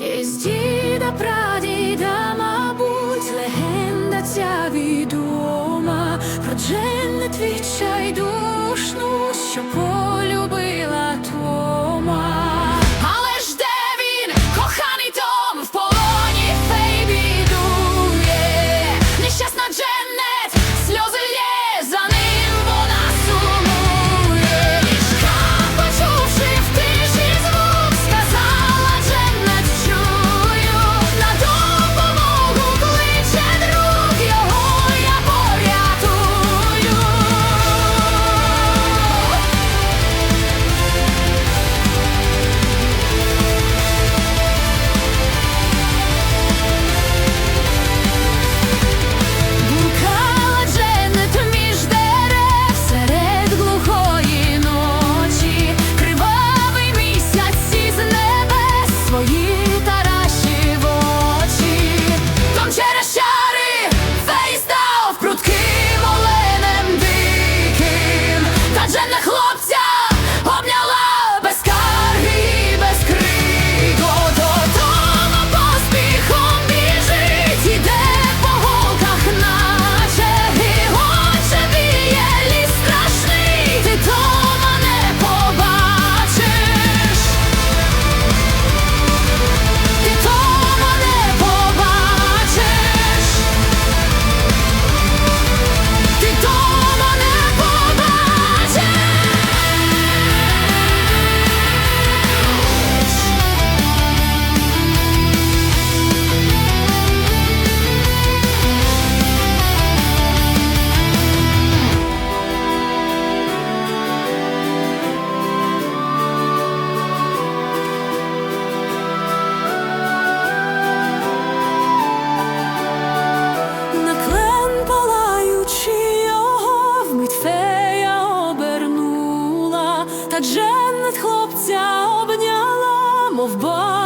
Із діда, прадіда, мабуть, легенда ця відома, про Дженнет відчайдушну, що полюбила Тома. хлопця обняла, мов ба.